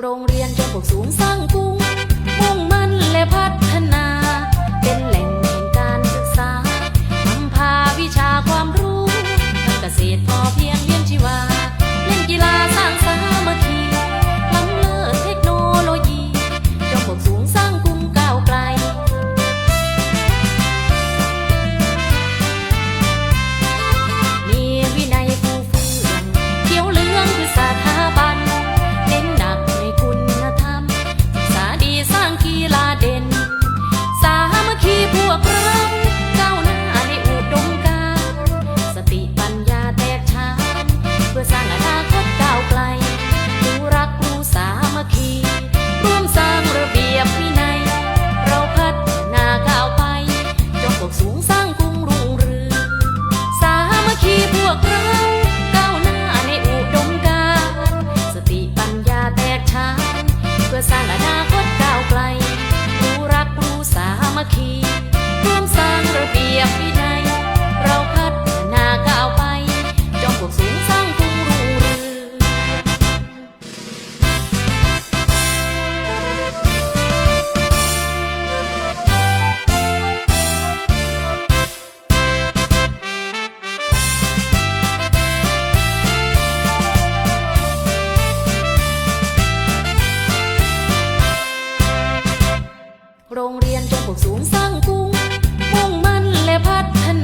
โรงเรียนจนปกสูงสร้างกุ้งมุ่งมั่นและพัด โรงเรียนจนพวกสูงสร้างกุ้งมุ่งมั่นและพัฒนา